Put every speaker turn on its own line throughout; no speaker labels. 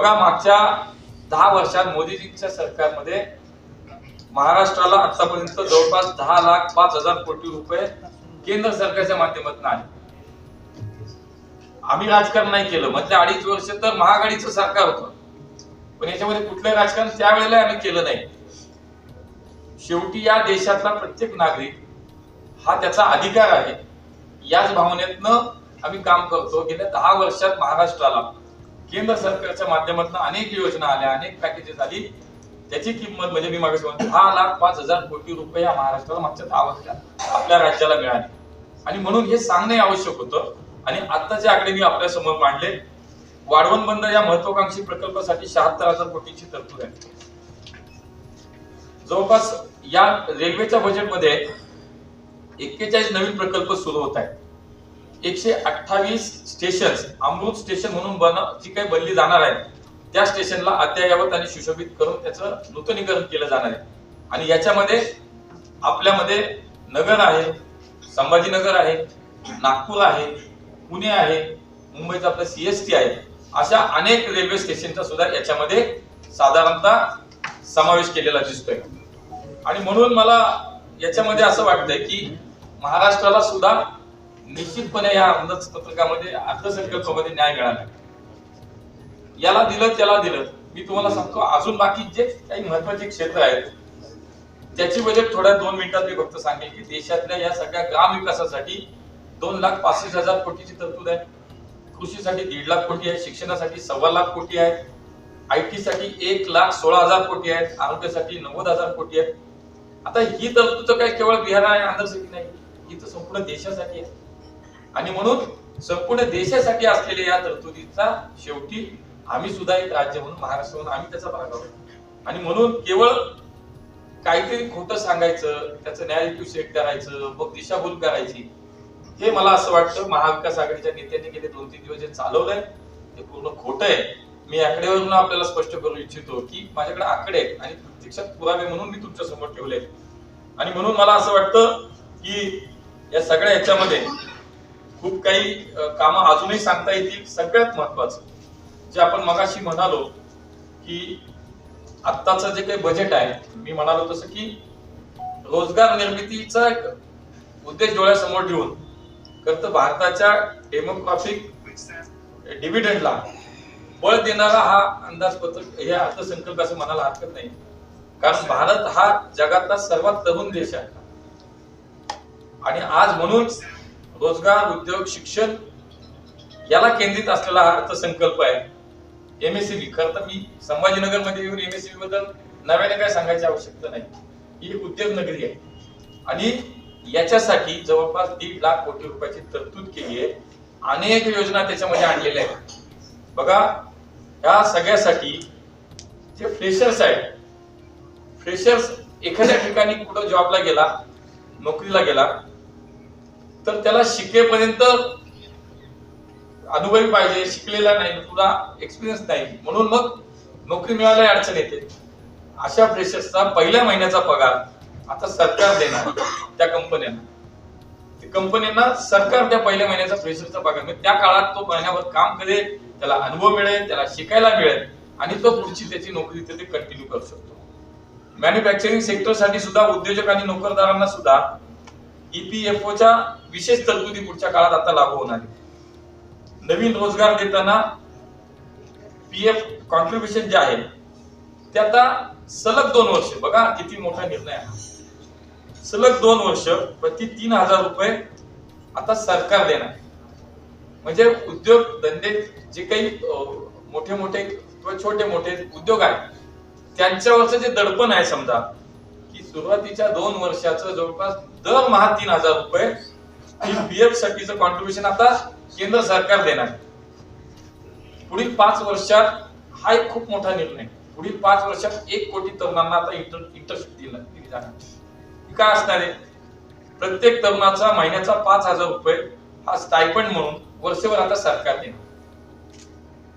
बघा मागच्या दहा वर्षात मोदीजींच्या सरकारमध्ये महाराष्ट्राला आतापर्यंत जवळपास दहा लाख पाच हजार कोटी रुपये केंद्र सरकारच्या माध्यमातून आले. आम्ही राजकारण नाही केलं. म्हणजे अडीच वर्ष तर महाआघाडीचं सरकार होतं. पण याच्यामध्ये कुठलं राजकारण त्यावेळेला आम्ही केलं नाही. शेवटी या देशातला प्रत्येक नागरिक हा त्याचा अधिकार आहे. याच भावनेतनं आम्ही काम करतो. गेल्या दहा वर्षात महाराष्ट्राला केंद्र सरकारच्या माध्यमातून अनेक योजना आल्या अनेक पॅकेजेस आली. त्याची किंमत म्हणजे मी मागे सांगतो दहा लाख पाच हजार कोटी रुपये या महाराष्ट्राला मागच्या दहा वर्षात आपल्या राज्याला मिळाले. आणि म्हणून हे सांगणे आवश्यक होतं. आणि आत्ताचे आकडे मी आपल्यासमोर मांडले वाढवण बंद या महत्वाकांक्षी प्रकल्पासाठी शहात्तर हजार कोटीची तरतूद आहे. जवळपास या रेल्वेच्या बजेटमध्ये एक्केचाळीस नवीन प्रकल्प सुरू होत आहेत. एकशे अठ्ठावीस स्टेशन अमृत स्टेशन म्हणून बन जी काही बनली जाणार आहे त्या स्टेशनला अद्ययावत आणि सुशोभित करून त्याचं नूतनीकरण केलं जाणार आहे. आणि याच्यामध्ये आपल्यामध्ये नगर आहे संभाजीनगर आहे नागपूर आहे पुणे आहे मुंबईचं आपलं सीएसटी आहे अशा अनेक रेल्वे स्टेशनचा सुद्धा याच्यामध्ये साधारणतः समावेश केलेला दिसतोय. आणि म्हणून मला याच्यामध्ये असं वाटतंय की महाराष्ट्राला सुद्धा निश्चितपणे या अंदाजपत्रकामध्ये अर्थसंकल्पामध्ये न्याय मिळाला. याला दिलं त्याला दिलं. मी तुम्हाला सांगतो अजून बाकी जे काही महत्त्वाचे क्षेत्र आहेत त्याची बजेट थोड्या दोन मिनिटात मी फक्त सांगेल की देशातल्या या सगळ्या ग्राम विकासासाठी दोन लाख पासष्ट हजार कोटीची तरतूद आहे. कृषीसाठी दीड लाख कोटी आहे शिक्षणासाठी सव्वा लाख कोटी आहे आय टी साठी एक लाख सोळा हजार कोटी आहेत आरोग्यासाठी नव्वद हजार कोटी आहेत. आता ही तरतूद तर काय केवळ बिहार आहे आंध्रसाठी नाही. ही तर संपूर्ण देशासाठी आहे. आणि म्हणून संपूर्ण देशासाठी असलेल्या या तरतुदीचा शेवटी आम्ही सुद्धा एक राज्य म्हणून महाराष्ट्र म्हणून आम्ही त्याचा भाग आहोत आणि म्हणून केवळ काहीतरी खोटं सांगायचं त्याचं न्यायालय सेट करायचं मग दिशाभूल करायची हे मला असं वाटतं महाविकास आघाडीच्या नेत्यांनी गेले दोन तीन दिवस जे चालवलंय ते पूर्ण खोटं आहे. मी आकडेवरून आपल्याला स्पष्ट करू इच्छितो की माझ्याकडे आकडे आहेत आणि प्रत्यक्षात पुरावे म्हणून मी तुमच्यासमोर ठेवले आणि म्हणून मला असं वाटतं की या सगळ्या ह्याच्यामध्ये खूप काही कामं अजूनही सांगता येतील. सगळ्यात महत्वाचं जे आपण मगाशी म्हणालो की आत्ताचं जे काही बजेट आहे मी म्हणालो तसं की रोजगार निर्मितीचा एक उद्देश डोळ्यासमोर ठेवून खरं तर भारताच्या डेमोग्राफिक डिव्हिडंडला बळ देणारा हा अंदाजपत्रक हे अर्थसंकल्प असं म्हणायला हरकत नाही. कारण भारत हा जगातला सर्वात तरुण देश आहे. आणि आज म्हणून रोजगार उद्योग शिक्षण याला केंद्रित असलेला हा अर्थसंकल्प आहे. एम एस बी खरं तर मी संभाजीनगरमध्ये येऊन एमएससीबी बद्दल नव्याने काय सांगायची आवश्यकता नाही. ही उद्योग नगरी आहे. आणि याच्यासाठी जवळपास दीड लाख कोटी रुपयाची तरतूद केली आहे. अनेक योजना त्याच्यामध्ये आणलेल्या आहेत. बघा या सगळ्यासाठी जे फ्रेशर्स आहेत फ्रेशर्स एखाद्या ठिकाणी कुठं जॉबला गेला नोकरीला गेला तर त्याला शिकेपर्यंत अनुभवी पाहिजे शिकलेला नाही तुला एक्सपिरियन्स नाही. म्हणून मग नोकरी मिळायला अडचण येते. अशा फ्रेशर्सचा पहिल्या महिन्याचा पगार आता सरकार देणार त्या कंपन्यांना कंपन्यांना सरकार त्या पहिल्या महिन्याचा फ्रेशर्सचा पगार. म्हणजे त्या काळात तो महिन्याभर काम करेल त्याला अनुभव मिळेल त्याला शिकायला मिळेल आणि तो पुढची त्याची नोकरी तिथे कंटिन्यू करू शकतो. मॅन्युफॅक्चरिंग सेक्टरसाठी सुद्धा उद्योजक आणि नोकरदारांना सुद्धा ईपीएफओच्या विशेष तरतुदी पुढच्या काळात आता लागू होणार आहे नवीन रोजगार देताना पीएफ कॉन्ट्रीब्युशन जे आहे ते आता सलग दोन वर्ष बघा किती मोठा निर्णय आहे. सलग दोन वर्ष प्रति तीन हजार रुपये आता सरकार देणार. म्हणजे उद्योग धंदे जे काही अं, मोठे मोठे किंवा छोटे मोठे उद्योग आहेत त्यांच्यावरचं जे दडपण आहे समजा की सुरुवातीच्या दोन वर्षाचं जवळपास दरमहा तीन हजार रुपये पीएफ साठीचं कॉन्ट्रीब्युशन आता केंद्र सरकार देणार पुढील पाच वर्षात हा एक खूप मोठा निर्णय. पुढील पाच वर्षात एक कोटी तरुणांना आता इंटर इंटर्नशिप दिला दिली जाणार. काय असणार आहे? प्रत्येक तरुणाचा महिन्याचा पाच हजार रुपये हा स्टायपंड म्हणून वर्षभर आता सरकार देणार.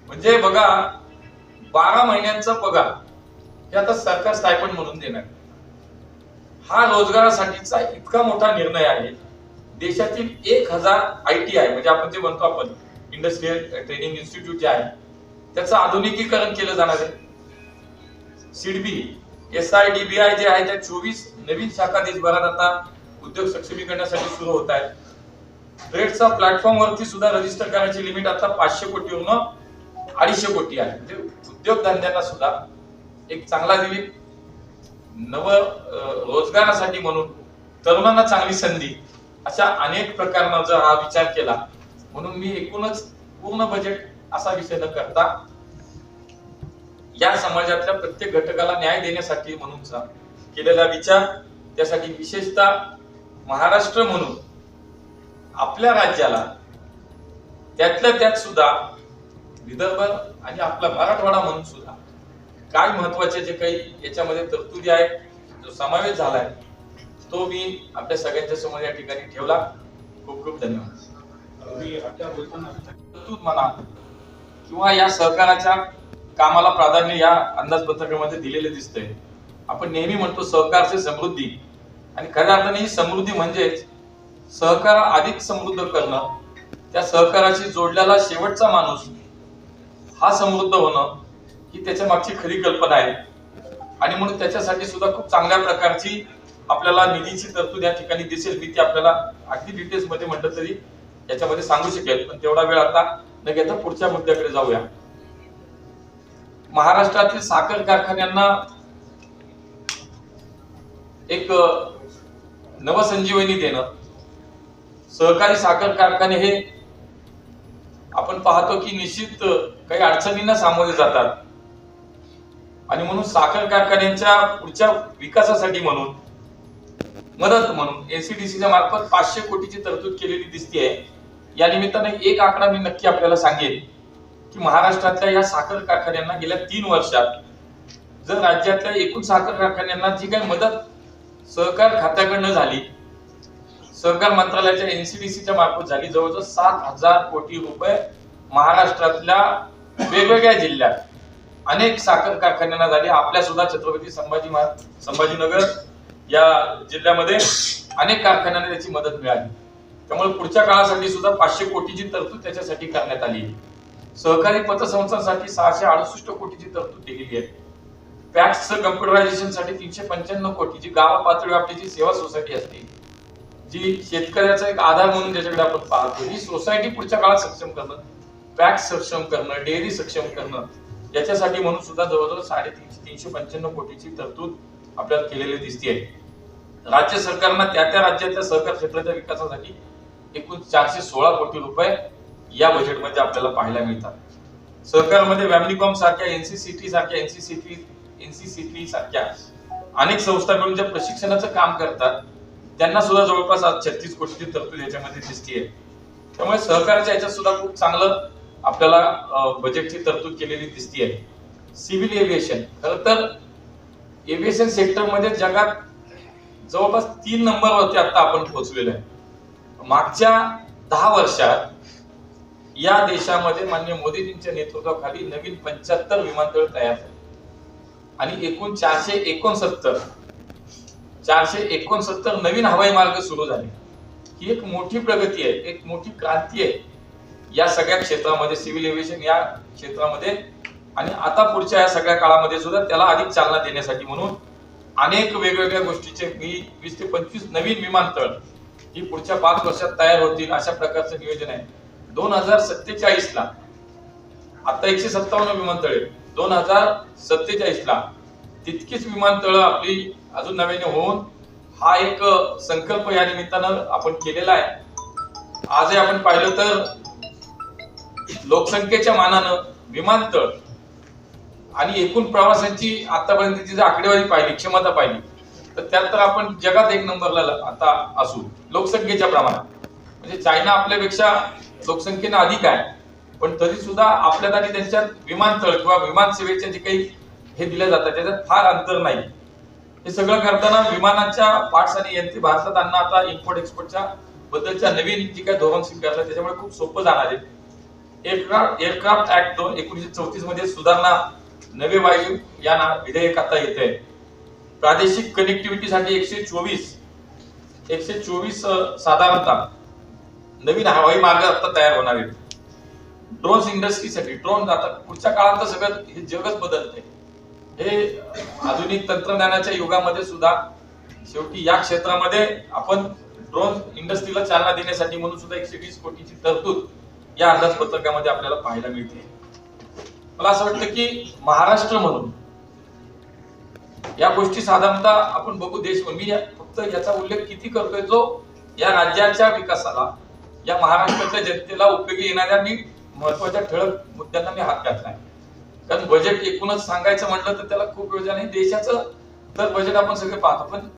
म्हणजे बघा बारा महिन्यांचा पगार हे आता सरकार स्टायपंड म्हणून देणार. हा रोजगारासाठीचा इतका मोठा निर्णय आहे. देशातील एक हजार आय टी आय म्हणजे आपण जे म्हणतो आपण इंडस्ट्रियल ट्रेनिंग इन्स्टिट्यूट जे आहे त्याचं आधुनिकीकरण केलं जाणार आहे. SIDBI S I D B I जे आहे त्या चोवीस नवीन शाखा देशभरात आता उद्योग सक्षमीकरणासाठी सुरू होत आहेत. ट्रेडचा प्लॅटफॉर्म वरती सुद्धा रजिस्टर करायची लिमिट आता पाचशे कोटीवरून अडीचशे कोटी आहे. म्हणजे उद्योगधंद्यांना सुद्धा एक चांगला दिली नव रोजगारासाठी म्हणून तरुणांना चांगली संधी अशा अनेक प्रकारनं जर हा विचार केला म्हणून मी एकूणच पूर्ण बजेट असा विषय न करता या समाजातल्या प्रत्येक घटकाला न्याय देण्यासाठी म्हणूनचा केलेला विचार त्यासाठी विशेषतः महाराष्ट्र म्हणून आपल्या राज्याला त्यातल्या त्यात सुद्धा विदर्भ आणि आपला मराठवाडा म्हणून सुद्धा काय महत्त्वाचे जे काही याच्यामध्ये तरतुदी आहेत जो समावेश झालाय तो मी आपल्या सगळ्यांच्या समोर या ठिकाणी ठेवला. खूप खूप धन्यवाद. तरतूद म्हणा किंवा या सहकाराच्या कामाला प्राधान्य या अंदाजपत्रकामध्ये दिलेले दिसतंय. आपण नेहमी म्हणतो सहकारचे समृद्धी. आणि खऱ्या अर्थाने ही समृद्धी म्हणजेच सहकार अधिक समृद्ध करणं. त्या सहकाराशी जोडलेला शेवटचा माणूस हा समृद्ध होणं. ही त्याच्या मागची खरी कल्पना आहे. आणि म्हणून त्याच्यासाठी सुद्धा खूप चांगल्या प्रकारची आपल्याला निधीची तरतूद या ठिकाणी दिसेल. मी ती आपल्याला अगदी डिटेल्समध्ये म्हटलं तरी याच्यामध्ये सांगू शकेल. पण तेवढा वेळ आता न घेता पुढच्या मुद्द्याकडे जाऊया. महाराष्ट्रातील साखर कारखान्यांना एक नवसंजीवनी देणं. सहकारी साखर कारखाने हे आपण पाहतो की निश्चित काही अडचणींना सामोरे जातात. आणि म्हणून साखर कारखान्यांच्या पुढच्या विकासासाठी म्हणून मदत म्हणून एनसीडीसीच्या मार्फत पाचशे कोटीची तरतूद केलेली दिसते या निमित्ताने एक आकडा मी नक्की आपल्याला सांगेन की महाराष्ट्रातल्या या साखर कारखान्यांना गेल्या तीन वर्षात जर राज्यातल्या एकूण साखर कारखान्यांना जी काही मदत सहकार खात्याकडनं झाली सहकार मंत्रालयाच्या एनसीडीसीच्या मार्फत झाली जवळजवळ सात हजार कोटी रुपये महाराष्ट्रातल्या वेगवेगळ्या जिल्ह्यात अनेक साखर कारखान्यांना झाली. आपल्या सुद्धा छत्रपती संभाजी संभाजीनगर या जिल्ह्यामध्ये अनेक कारखान्यांना त्याची मदत मिळाली. त्यामुळे पुढच्या काळासाठी सुद्धा पाचशे कोटीची तरतूद त्याच्यासाठी करण्यात आली आहे. सहकारी पतसंस्थांसाठी सहाशे अडुसष्ट कोटीची तरतूद केलेली आहे. पॅक्स कम्प्युटरायझेशनसाठी तीनशे पंच्याण्णव कोटी जी गाव पातळी जी सेवा सोसायटी असते. जी शेतकऱ्याचा एक आधार म्हणून ज्याच्याकडे आपण पाहतो. ही सोसायटी पुढच्या काळात सक्षम करणं पॅक्स सक्षम करणं डेअरी सक्षम करणं याच्यासाठी म्हणून सुद्धा जवळजवळ साडेतीनशे तीनशे पंच्याण्णव कोटीची तरतूद आपल्याला केलेली दिसते आहे राज्य सरकारनं त्या त्या राज्यातल्या सहकार क्षेत्राच्या विकासासाठी एकूण चारशे सोळा कोटी रुपये या बजेटमध्ये आपल्याला पाहायला मिळतात. सहकारमध्ये वॅमनिकॉम सारख्या एनसीसीटी सारख्या एनसीसीटी एनसीसीटी सारख्या अनेक संस्था मिळून ज्या प्रशिक्षणाचं काम करतात त्यांना सुद्धा जवळपास आज छत्तीस कोटीची तरतूद याच्यामध्ये दिसतीये. त्यामुळे सहकाराच्या याच्यात सुद्धा खूप चांगलं आपल्याला बजेटची तरतूद केलेली दिसतीये. सिव्हिल एव्हिएशन खरं तर एव्हिएशन सेक्टरमध्ये जगात जवळपास तीन नंबरवरती आता आपण पोहोचलेलो आहे. मागच्या दहा वर्षात या देशामध्ये मान्य मोदीजींच्या नेतृत्वाखाली नवीन पंच्याहत्तर विमानतळ तयार झाले. आणि एकूण चारशे एकोणसत्तर चारशे एकोणसत्तर नवीन हवाई मार्ग सुरू झाले. ही एक मोठी प्रगती आहे एक मोठी क्रांती आहे. या सगळ्या क्षेत्रामध्ये सिव्हिल एव्हिएशन या क्षेत्रामध्ये आणि आता पुढच्या या सगळ्या काळामध्ये सुद्धा त्याला अधिक चालना देण्यासाठी म्हणून अनेक वेगवेगळ्या गोष्टीचे मी वीस ते पंचवीस नवीन विमानतळ ही पुढच्या पाच वर्षात तयार होतील अशा प्रकारचं नियोजन आहे. दोन हजार सत्तेचाळीस ला आता एकशे सत्तावन्न विमानतळे दोन हजार सत्तेचाळीस ला तितकीच विमानतळ आपली अजून नव्याने होऊन हा एक संकल्प या निमित्तानं आपण केलेला आहे. आजही आपण पाहिलं तर लोकसंख्येच्या मानानं विमानतळ आणि एकूण प्रवासांची आतापर्यंतची जर आकडेवारी पाहिली क्षमता पाहिली तर त्यात तर आपण जगात एक नंबरला आता असू. लोकसंख्येच्या प्रमाणात. म्हणजे चायना आपल्यापेक्षा लोकसंख्येनं अधिक आहे पण तरी सुद्धा आपल्यात आणि त्यांच्यात विमानतळ किंवा विमान जे काही हे दिल्या जातात त्याच्यात फार अंतर नाही. हे सगळं करताना विमानाच्या पार्ट्स आणि यंत्रे भारतात आणणं आता इम्पोर्ट एक्सपोर्टच्या बद्दलच्या नवीन जी काही धोरण स्वीकारलं त्याच्यामुळे खूप सोपं जाणार आहे. एअरक्राफ्ट एअरक्राफ्ट ऍक्ट एकोणीशे चौतीसमध्ये सुधारणा नवे वायू या ना विधेयक आता येत आहे प्रादेशिक कनेक्टिव्हिटीसाठी एकशे चोवीस एकशे चोवीस साधारणतः नवीन हवाई मार्ग आता तयार होणार आहेत. ड्रोन इंडस्ट्रीसाठी ड्रोन आता पुढच्या काळात तर सगळं हे जगच बदलते हे आधुनिक तंत्रज्ञानाच्या युगामध्ये सुद्धा शेवटी या क्षेत्रामध्ये आपण ड्रोन इंडस्ट्रीला चालना देण्यासाठी म्हणून सुद्धा एकशे वीस कोटीची तरतूद या अंदाजपत्रकामध्ये आपल्याला पाहायला मिळते. मला असं वाटतं की महाराष्ट्र म्हणून या गोष्टी साधारणतः आपण बघू देश मी फक्त याचा उल्लेख किती करतोय जो या राज्याच्या विकासाला या महाराष्ट्राच्या जनतेला उपयोगी येणाऱ्या मी महत्त्वाच्या ठळक मुद्द्यांना मी हात घातलाय कारण बजेट एकूणच सांगायचं म्हटलं तर त्याला खूप योजना आहे. देशाचं तर बजेट आपण सगळे पाहतो. पण